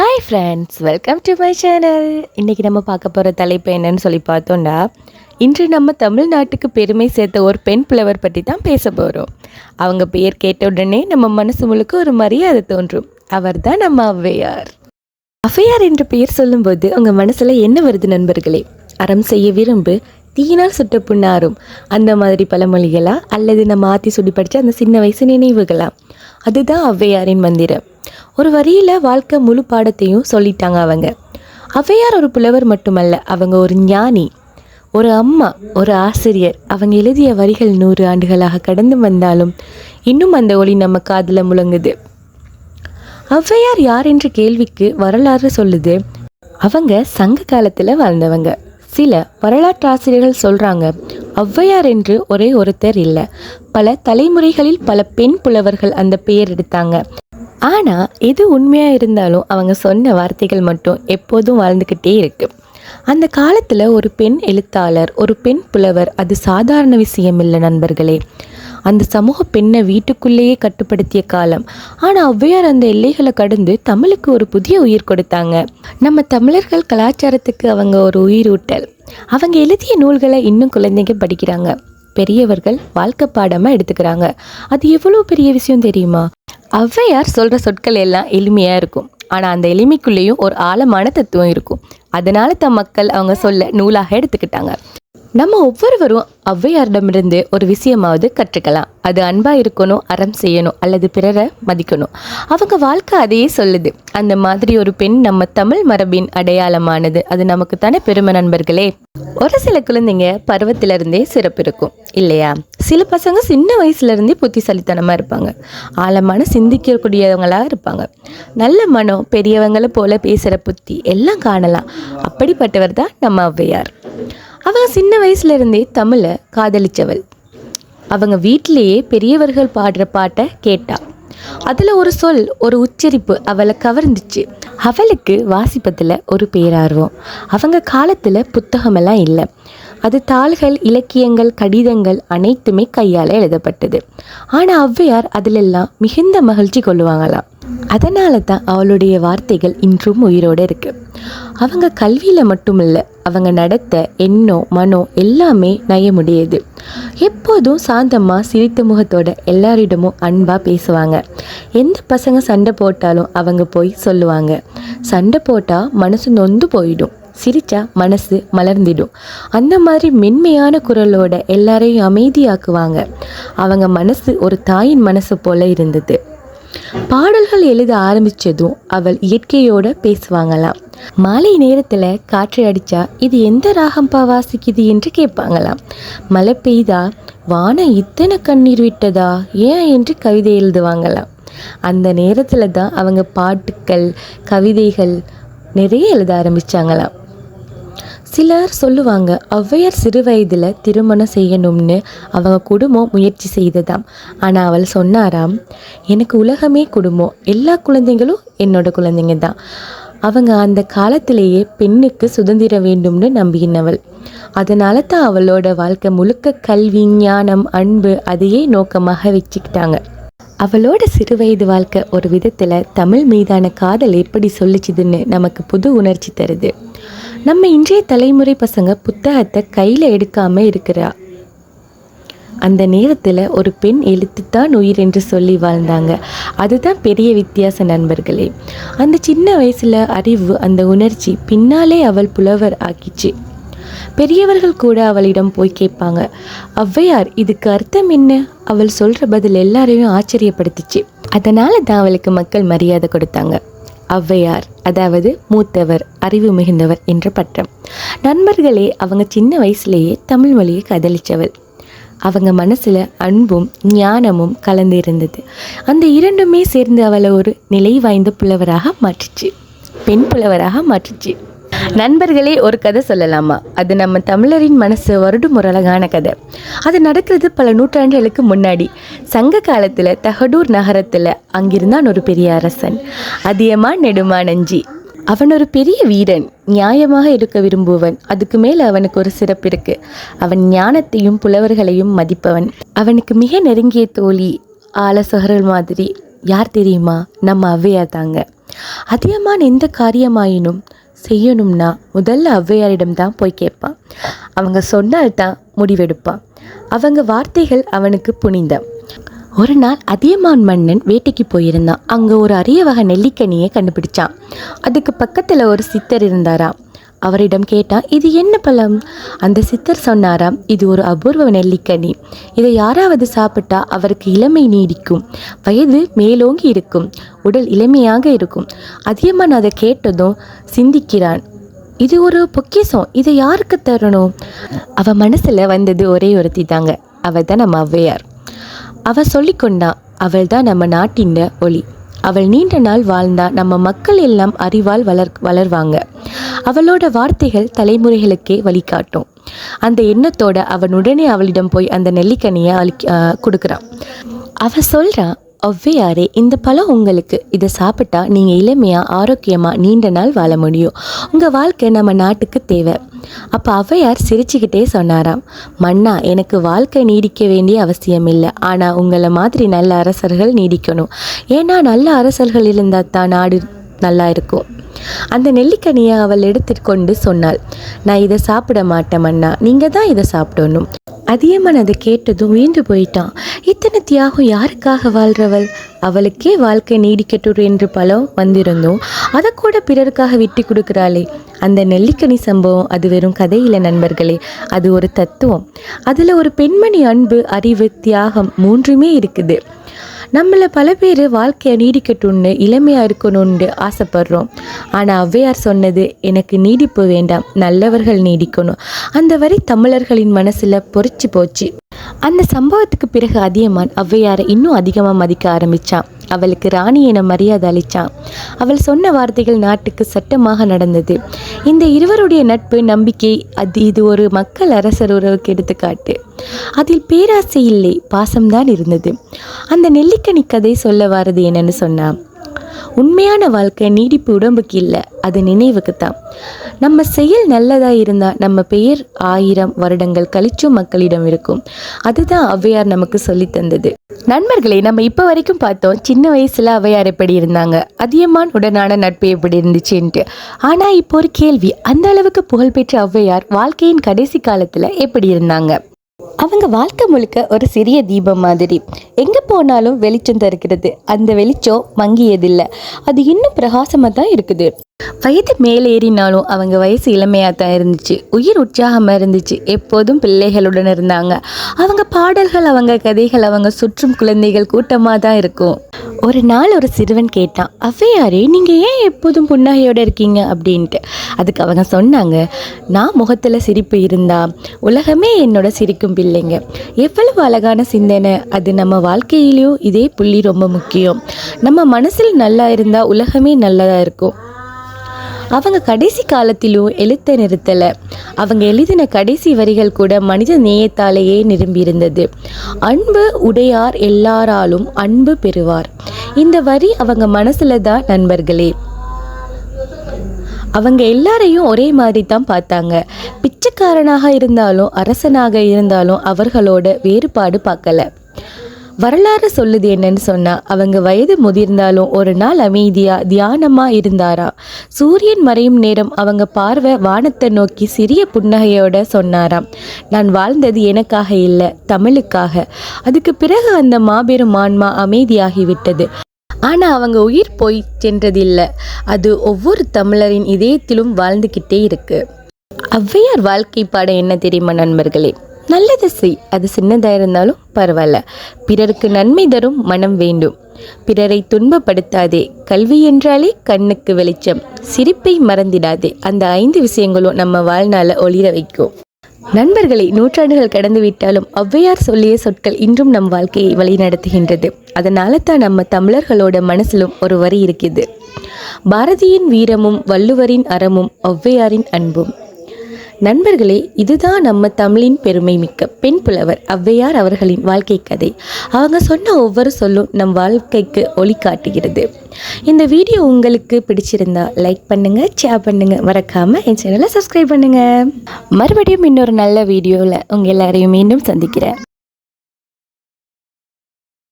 Hi friends welcome to my channel இன்றைக்கி நம்ம பார்க்க போகிற தலைப்பு என்னன்னு சொல்லி பார்த்தோம்னா இன்று நம்ம தமிழ்நாட்டுக்கு பெருமை சேர்த்த ஒரு பெண் புலவர் பற்றி தான் பேச போகிறோம் அவங்க பெயர் கேட்ட உடனே நம்ம மனசு முழுக்க ஒரு மரியாதை தோன்றும். அவர் தான் நம்ம ஔவையார் ஔவையார் என்ற பெயர் சொல்லும்போது உங்கள் மனசில் என்ன வருது நண்பர்களே? அறம் செய்ய விரும்பு தீயினால் சுட்ட புண்ணாரும். அந்த மாதிரி பழமொழிகளா அல்லது நம்ம ஆத்தி சுடி படித்த அந்த சின்ன வயசு நினைவுகளா? அதுதான் ஔவையாரின் மந்திரம். ஒரு வரியில் வாழ்க்கை முழு பாடத்தையும் சொல்லிட்டாங்க அவங்க. ஔவையார் ஒரு புலவர் மட்டுமல்ல அவங்க ஒரு ஞானி ஒரு அம்மா ஒரு ஆசிரியர். அவங்க எழுதிய வரிகள் நூறு ஆண்டுகளாக கடந்து வந்தாலும் இன்னும் அந்த ஒளி நம்ம காதில் முழங்குது. ஔவையார் யார் என்ற கேள்விக்கு வரலாறு சொல்லுது. அவங்க சங்க காலத்தில் வாழ்ந்தவங்க. சில வரலாற்று ஆசிரியர்கள் சொல்கிறாங்க ஔவையார் என்று ஒரே ஒருத்தர் இல்லை. பல தலைமுறைகளில் பல பெண் புலவர்கள் அந்த பெயர் எடுத்தாங்க. ஆனால் எது உண்மையாக இருந்தாலும் அவங்க சொன்ன வார்த்தைகள் மட்டும் எப்போதும் வாழ்ந்துக்கிட்டே இருக்குது அந்த காலத்தில் ஒரு பெண் எழுத்தாளர் ஒரு பெண் புலவர் அது சாதாரண விஷயம் இல்லை நண்பர்களே. அந்த சமூக பெண்ணை வீட்டுக்குள்ளேயே கட்டுப்படுத்திய காலம். ஆனால் ஔவையார் அந்த எல்லைகளை கடந்து தமிழுக்கு ஒரு புதிய உயிர் கொடுத்தாங்க. நம்ம தமிழர்கள் கலாச்சாரத்துக்கு அவங்க ஒரு உயிரூட்டல். அவங்க எழுதிய நூல்களை இன்னும் குழந்தைங்க படிக்கிறாங்க. பெரியவர்கள் வாழ்க்கை பாடமாக எடுத்துக்கிறாங்க. அது எவ்வளோ பெரிய விஷயம் தெரியுமா? ஔவையார் சொல்கிற சொற்கள் எல்லாம் எளிமையாக இருக்கும். ஆனால் அந்த எளிமைக்குள்ளேயும் ஒரு ஆழமான தத்துவம் இருக்கும். அதனால தம் மக்கள் அவங்க சொல்ல நூலாக எடுத்துக்கிட்டாங்க. நம்ம ஒவ்வொருவரும் ஔவையாரிடமிருந்து ஒரு விஷயமாவது கற்றுக்கலாம். அது அன்பாக இருக்கணும் அறம் செய்யணும் அல்லது பிறரை மதிக்கணும். அவங்க வாழ்க்கை அதையே சொல்லுது. அந்த மாதிரி ஒரு பெண் நம்ம தமிழ் மரபின் அடையாளமானது. அது நமக்கு தானே பெருமை நண்பர்களே? ஒரு சில குழந்தைங்க பருவத்திலிருந்தே சிறப்பு இருக்கும். இல்லையா? சில பசங்க சின்ன வயசுலேருந்தே புத்திசாலித்தனமாக இருப்பாங்க. ஆழமான சிந்திக்கக்கூடியவங்களாக இருப்பாங்க. நல்ல மனம் பெரியவங்களை போல பேசுகிற புத்தி எல்லாம் காணலாம். அப்படிப்பட்டவர் தான் நம்ம ஔவையார். அவங்க சின்ன வயசுல இருந்தே தமிழை காதலிச்சவள். அவங்க வீட்டிலேயே பெரியவர்கள் பாடுற பாட்டை கேட்டா. அதில் ஒரு சொல் ஒரு உச்சரிப்பு அவளை கவர்ந்துச்சு. அவளுக்கு வாசிப்பத்தில் ஒரு பேரார்வம். அவங்க காலத்தில் புத்தகமெல்லாம் இல்லை. அது தாள்கள் இலக்கியங்கள் கடிதங்கள் அனைத்துமே கையால் எழுதப்பட்டது. ஆனால் ஔவையார் அதிலெல்லாம் மிகுந்த மகிழ்ச்சி கொள்ளுவாங்களாம். அதனால தான் அவளுடைய வார்த்தைகள் இன்றும் உயிரோடு இருக்கு. அவங்க கல்வியில் மட்டுமில்லை அவங்க நடத்த எண்ணம் மனம் எல்லாமே நயமுடையது. எப்போதும் சாந்தமாக சிரித்த முகத்தோட எல்லாரிடமும் அன்பாக பேசுவாங்க. எந்த பசங்க சண்டை போட்டாலும் அவங்க போய் சொல்லுவாங்க. சண்டை போட்டால் மனசு நொந்து போயிடும். சிரிச்சா மனசு மலர்ந்திடும். அந்த மாதிரி மென்மையான குரலோட எல்லாரையும் அமைதியாக்குவாங்க. அவங்க மனசு ஒரு தாயின் மனசு போல இருந்தது. பாடல்கள் எழுத ஆரம்பிச்சதும் அவள் இயற்கையோட பேசுவாங்களாம். மாலை நேரத்தில் காற்று அடிச்சா இது எந்த ராகம்பா வாசிக்குது என்று கேட்பாங்களாம். மழை பெய்தா வானம் இத்தனை கண்ணீர் விட்டதா? ஏன் என்று கவிதை எழுதுவாங்களாம். அந்த நேரத்தில் தான் அவங்க பாட்டுக்கள் கவிதைகள் நிறைய எழுத ஆரம்பிச்சாங்களாம். சிலர் சொல்லுவாங்க ஔவையார் சிறு வயதில் திருமணம் செய்யணும்னு அவங்க குடும்பம் முயற்சி செய்ததாம். ஆனால் அவள் சொன்னாராம் எனக்கு உலகமே குடும்பம் எல்லா குழந்தைங்களும் என்னோட குழந்தைங்க தான். அவங்க அந்த காலத்திலேயே பெண்ணுக்கு சுதந்திரம் வேண்டும்னு நம்பினவள். அதனால தான் அவளோட வாழ்க்கை முழுக்க கல்வி ஞானம் அன்பு அதையே நோக்கமாக வச்சுக்கிட்டாங்க. அவளோட சிறு வயது வாழ்க்கை ஒரு விதத்தில் தமிழ் மீதான காதல் எப்படி சொல்லிச்சுதுன்னு நமக்கு புது உணர்ச்சி தருது. நம்ம இன்றைய தலைமுறை பசங்க புத்தகத்தை கையில் எடுக்காமல் இருக்கிறா? அந்த நேரத்தில் ஒரு பெண் எழுத்துத்தான் உயிர் என்று சொல்லி வாழ்ந்தாங்க. அதுதான் பெரிய வித்தியாச நண்பர்களே. அந்த சின்ன வயசில் அறிவு அந்த உணர்ச்சி பின்னாலே அவள் புலவர் ஆக்கிச்சு. பெரியவர்கள் கூட அவளிடம் போய் கேட்பாங்க. ஔவையார் இதுக்கு அர்த்தம் என்ன? அவள் சொல்கிற பதில் எல்லாரையும் ஆச்சரியப்படுத்திச்சு. அதனால தான் அவளுக்கு மக்கள் மரியாதை கொடுத்தாங்க. ஔவையார் அதாவது மூத்தவர் அறிவு மிகுந்தவர் என்ற பட்டம். நண்பர்களே அவங்க சின்ன வயசுலேயே தமிழ் மொழியை கதலிச்சவள். அவங்க மனசில் அன்பும் ஞானமும் கலந்து இருந்தது. அந்த இரண்டுமே சேர்ந்து அவளை ஒரு நிலை வாய்ந்த புலவராக மாற்றுச்சு. பெண் புலவராக மாற்றுச்சு. நண்பர்களே ஒரு கதை சொல்லலாமா? அது நம்ம தமிழரின் மனசு வருடும் ஒரு அழகான கதை. அது நடக்கிறது பல நூற்றாண்டுகளுக்கு முன்னாடி. சங்க காலத்தில் தகடூர் நகரத்தில் அங்கிருந்தான் ஒரு பெரிய அரசன். அதியமா நெடுமா நஞ்சி அவன் ஒரு பெரிய வீரன். நியாயமாக இருக்க விரும்புவன். அதுக்கு மேலே அவனுக்கு ஒரு சிறப்பு இருக்கு. அவன் ஞானத்தையும் புலவர்களையும் மதிப்பவன். அவனுக்கு மிக நெருங்கிய தோழி ஆலசகர்கள் மாதிரி. யார் தெரியுமா? நம்ம அவ்வையா தாங்க. அதிகமான எந்த காரியமாயினும் செய்யணும்னா முதல்ல ஔவையாரிடம் தான் போய் கேட்பான் அவங்க சொன்னால்தான் முடிவெடுப்பான் அவங்க வார்த்தைகள் அவனுக்கு புனிந்த. ஒரு நாள் அதியமான் மன்னன் வேட்டைக்கு போயிருந்தான். அங்கே ஒரு அரிய வகை நெல்லிக்கனியை கண்டுபிடிச்சான். அதுக்கு பக்கத்தில் ஒரு சித்தர் இருந்தாராம் அவரிடம் கேட்டால் இது என்ன பழம்? அந்த சித்தர் சொன்னாராம் இது ஒரு அபூர்வ நெல்லிக்கனி. இதை யாராவது சாப்பிட்டா அவருக்கு இளமை நீடிக்கும். வயது மேலோங்கி இருக்கும். உடல் இளமையாக இருக்கும். அதியமான் அதை கேட்டதும் சிந்திக்கிறான் இது ஒரு பொக்கிஷம். இதை யாருக்கு தரணும்? அவ மனசுல வந்தது ஒரே ஒருத்தி தாங்க அவள் தான் நம்ம ஔவையார். அவ சொல்லிக்கொண்டா அவள் தான் நம்ம நாட்டின் ஒளி. அவள் நீண்ட நாள் வாழ்ந்தா நம்ம மக்கள் எல்லாம் அறிவால் வளர் வளர்வாங்க. அவளோட வார்த்தைகள் தலைமுறைகளுக்கே வழிகாட்டும். அந்த எண்ணத்தோட அவன் உடனே அவளிடம் போய் அந்த நெல்லிக்கனியை அழி கொடுக்குறான். அவள் சொல்கிறான் ஒவ்வையாரே இந்த பழம் உங்களுக்கு. இதை சாப்பிட்டா நீங்கள் இளமையாக ஆரோக்கியமாக நீண்ட நாள் வாழ முடியும். உங்கள் வாழ்க்கை நம்ம நாட்டுக்கு தேவை. அப்போ ஔவையார் சிரிச்சுக்கிட்டே சொன்னாராம் மன்னா எனக்கு வாழ்க்கை நீடிக்க வேண்டிய அவசியம் இல்லை ஆனால் உங்களை மாதிரி நல்ல அரசர்கள் நீடிக்கணும். ஏன்னா நல்ல அரசர்கள் இருந்தால் தான் நாடு நல்லா இருக்கும். அந்த நெல்லிக்கனியை அவள் எடுத்துக்கொண்டு சொன்னாள் நான் இதை சாப்பிட மாட்டேன் மன்னா. நீங்கள் தான் இதை சாப்பிடணும். அதியமான் அதை கேட்டதும் வீழ்ந்து போயிட்டான். இத்தனை தியாகம் யாருக்காக வாழ்றவள்? அவளுக்கே வாழ்க்கை நீடிக்கட்டும் என்று பலம் வந்திருந்தோம் அதை கூட பிறருக்காக விட்டு கொடுக்குறாளே. அந்த நெல்லிக்கனி சம்பவம் அது வெறும் கதையில் நண்பர்களே அது ஒரு தத்துவம். அதில் ஒரு பெண்மணி அன்பு அறிவு தியாகம் மூன்றுமே இருக்குது. நம்மள பல பேர் வாழ்க்கையை நீடிக்கட்டும்னு இளமையாக இருக்கணும்னு ஆசைப்படுறோம். ஆனால் ஔவையார் சொன்னது எனக்கு நீடிப்பு வேண்டாம் நல்லவர்கள் நீடிக்கணும். அந்த வரி தமிழர்களின் மனசில் பொறிச்சு போச்சு. அந்த சம்பவத்துக்கு பிறகு அதியமான் ஔவையாரை இன்னும் அதிகமாக மதிக்க ஆரம்பிச்சான். அவளுக்கு ராணி என மரியாதை அளித்தான் அவள் சொன்ன வார்த்தைகள் நாட்டுக்கு சட்டமாக நடந்தது. இந்த இருவருடைய நட்பு நம்பிக்கை அது இது ஒரு மக்கள் அரசர் உறவுக்கு எடுத்துக்காட்டு. அதில் பேராசை இல்லை பாசம்தான் இருந்தது. அந்த நெல்லிக்கனி கதை சொல்ல வாரது என்னன்னு சொன்னான். உண்மையான வாழ்க்கை நீடிப்பு உடம்புக்கு இல்லை அது நினைவுக்கு தான். நம்ம செயல் நல்லதாக இருந்தால் நம்ம பெயர் ஆயிரம் வருடங்கள் கழிச்சும் மக்களிடம் இருக்கும். அதுதான் ஔவையார் நமக்கு சொல்லி தந்தது. நண்பர்களே நம்ம இப்போ வரைக்கும் பார்த்தோம் சின்ன வயசுல ஔவையார் எப்படி இருந்தாங்க? அதியமான் உடனான நட்பு எப்படி இருந்துச்சுன்ட்டு. ஆனால் இப்போ ஒரு கேள்வி அந்த அளவுக்கு புகழ்பெற்ற ஔவையார் வாழ்க்கையின் கடைசி காலத்தில் எப்படி இருந்தாங்க? அவங்க வாழ்க்கை முழுக்க ஒரு சிறிய தீபம் மாதிரி. எங்கே போனாலும் வெளிச்சம் தருகிறது. அந்த வெளிச்சம் மங்கியதில்லை. அது இன்னும் பிரகாசமாக தான் இருக்குது. வயது மேலேறினாலும் அவங்க வயசு இளமையாக தான் இருந்துச்சு. உயிர் உற்சாகமாக இருந்துச்சு. எப்போதும் பிள்ளைகளுடன் இருந்தாங்க. அவங்க பாடல்கள் அவங்க கதைகள் அவங்க சுற்றும் குழந்தைகள் கூட்டமாக தான் இருக்கும். ஒரு நாள் ஒரு சிறுவன் கேட்டான் அவ்வையாரே நீங்கள் ஏன் எப்போதும் புன்னகையோடு இருக்கீங்க? அப்படின்ட்டு. அதுக்கு அவங்க சொன்னாங்க நான் முகத்தில் சிரிப்பு இருந்தா உலகமே என்னோட சிரிக்கும் பிள்ளைங்க. எவ்வளவு அழகான சிந்தனை. அது நம்ம வாழ்க்கையிலையும் இதே புள்ளி ரொம்ப முக்கியம். நம்ம மனசில் நல்லா இருந்தால் உலகமே நல்லதாக இருக்கும். அவங்க கடைசி காலத்திலும் எழுத்த நிறுத்தலை. அவங்க எழுதின கடைசி வரிகள் கூட மனித நேயத்தாலேயே நிரம்பியிருந்தது. அன்பு உடையார் எல்லாராலும் அன்பு பெறுவார். இந்த வரி அவங்க மனசுல தான் நண்பர்களே. அவங்க எல்லாரையும் ஒரே மாதிரி தான் பார்த்தாங்க. பிச்சைக்காரனாக இருந்தாலும் அரசனாக இருந்தாலும் அவர்களோட வேறுபாடு பார்க்கல. வரலாறு சொல்லுது என்னன்னு சொன்னா அவங்க வயது முதிர்ந்தாலும் ஒரு நாள் அமைதியா தியானமா இருந்தாரா? சூரியன் மறையும் நேரம் அவங்க பார்வை வானத்தை நோக்கி சிறிய புன்னகையோட சொன்னாராம். நான் வாழ்ந்தது எனக்காக இல்லை தமிழுக்காக. அதுக்கு பிறகு அந்த மாபெரும் ஆன்மா அமைதியாகிவிட்டது. ஆனா அவங்க உயிர் போய் சென்றதில்லை. அது ஒவ்வொரு தமிழரின் இதயத்திலும் வாழ்ந்துக்கிட்டே இருக்கு. ஔவையார் வாழ்க்கை பாடம் என்ன தெரியுமா நண்பர்களே? நல்லது செய். அது சின்னதாக இருந்தாலும் பரவாயில்ல. பிறருக்கு நன்மை தரும் மனம் வேண்டும். பிறரை துன்பப்படுத்தாதே. கல்வி என்றாலே கண்ணுக்கு வெளிச்சம். சிரிப்பை மறந்திடாதே. அந்த ஐந்து விஷயங்களும் நம்ம வாழ்நாள ஒளிர வைக்கும். நண்பர்களை நூற்றாண்டுகள் கடந்து விட்டாலும் ஔவையார் சொல்லிய சொற்கள் இன்றும் நம் வாழ்க்கையை வழிநடத்துகின்றது. அதனால தான் நம்ம தமிழர்களோட மனசிலும் ஒரு வரி இருக்குது பாரதியின் வீரமும் வள்ளுவரின் அறமும் ஔவையாரின் அன்பும். நண்பர்களே இதுதான் நம்ம தமிழின் பெருமை மிக்க பெண் புலவர் ஔவையார் அவர்களின் வாழ்க்கை கதை. அவங்க சொன்ன ஒவ்வொரு சொல்லும் நம் வாழ்க்கைக்கு ஒளி காட்டுகிறது. இந்த வீடியோ உங்களுக்கு பிடிச்சிருந்தா லைக் பண்ணுங்க ஷேர் பண்ணுங்க. மறக்காம என் சேனலை சப்ஸ்கிரைப் பண்ணுங்க. மறுபடியும் இன்னொரு நல்ல வீடியோவில் உங்கள் எல்லாரையும் மீண்டும் சந்திக்கிறேன்.